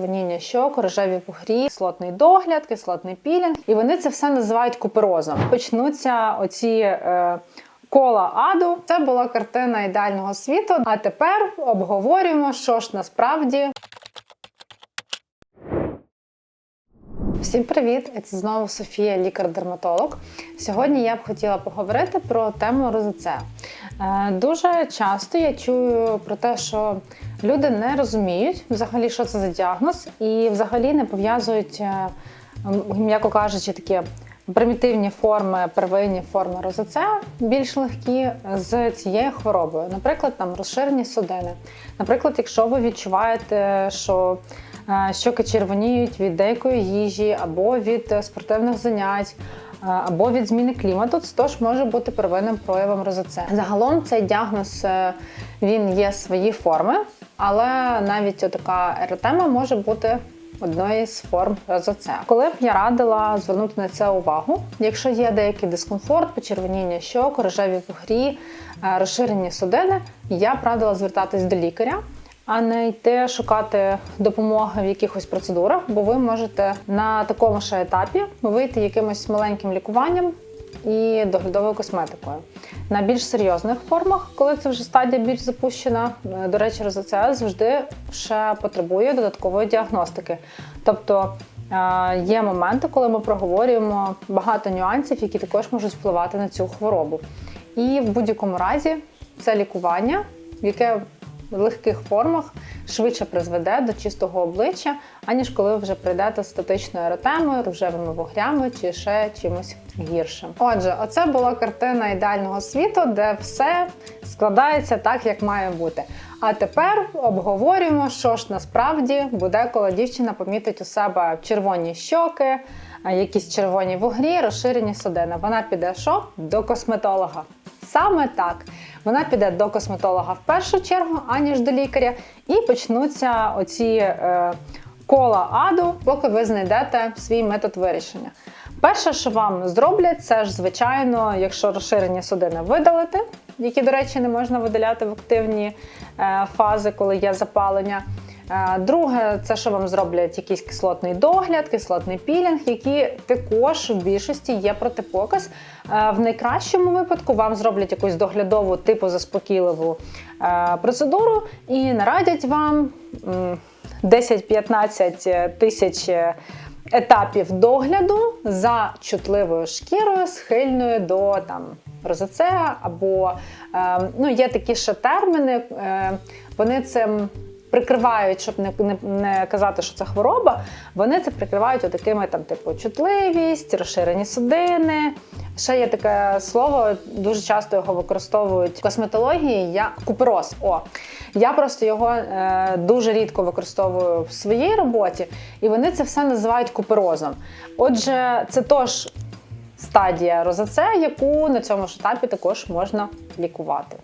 почервоніння щок, рожеві пухрі, кислотний догляд, кислотний пілінг. І вони це все називають куперозом. Почнуться оці. Е, Кола аду це була картина ідеального світу. А тепер обговорюємо, що ж насправді Всім привіт! Це знову Софія, лікар-дерматолог. Сьогодні я б хотіла поговорити про тему розоце. Е, Дуже часто я чую про те, що люди не розуміють взагалі, що це за діагноз, і взагалі не пов'язують, е, м'яко кажучи, такі примітивні форми, первинні форми розоце, більш легкі з цією хворобою. Наприклад, там розширені судини. Наприклад, якщо ви відчуваєте, що е, щоки червоніють від деякої їжі або від спортивних занять. Або від зміни клімату, це теж може бути первинним проявом розоце. Загалом цей діагноз е, він є свої форми, але навіть така еретема може бути одної з форм розоце. Коли б я радила звернути на це увагу, якщо є деякий дискомфорт, почервоніння щок, рожеві пухрі, е, розширені судини, я б радила звертатись до лікаря а не йти шукати допомоги в якихось процедурах, бо ви можете на такому ж етапі вийти якимось маленьким лікуванням і доглядовою косметикою. На більш серйозних формах, коли це вже стадія більш запущена, е, до речі, розоцеаз завжди ще потребує додаткової діагностики. Тобто е, є моменти, коли ми проговорюємо багато нюансів, які також можуть впливати на цю хворобу. І в будь-якому разі це лікування, яке в легких формах швидше призведе до чистого обличчя, аніж коли вже прийдете з статичною еретемою, рожевими вугрями чи ще чимось гіршим. Отже, оце була картина ідеального світу, де все складається так, як має бути. А тепер обговорюємо, що ж насправді буде, коли дівчина помітить у себе червоні щоки, якісь червоні вугрі, розширені судини. Вона піде що? До косметолога. Саме так. Вона піде до косметолога в першу чергу, аніж до лікаря, і почнуться оці е, кола аду, поки ви знайдете свій метод вирішення. Перше, що вам зроблять, це ж, звичайно, якщо розширені судини видалити, які, до речі, не можна видаляти в активні е, фази, коли є запалення. Друге, це що вам зроблять якийсь кислотний догляд, кислотний пілінг, які також в більшості є протипоказ. В найкращому випадку вам зроблять якусь доглядову типу заспокійливу процедуру і нарадять вам 10-15 тисяч етапів догляду за чутливою шкірою, схильною до там розоцеа, або е, ну, є такі ще терміни, е, вони цим прикривають, щоб не, не, не казати, що це хвороба, вони це прикривають отакими там, типу, чутливість, розширені судини. Ще є таке слово, дуже часто його використовують в косметології. Я купероз. О, я просто його е, дуже рідко використовую в своїй роботі, і вони це все називають куперозом. Отже, це теж стадія розоце, яку на цьому ж етапі також можна лікувати.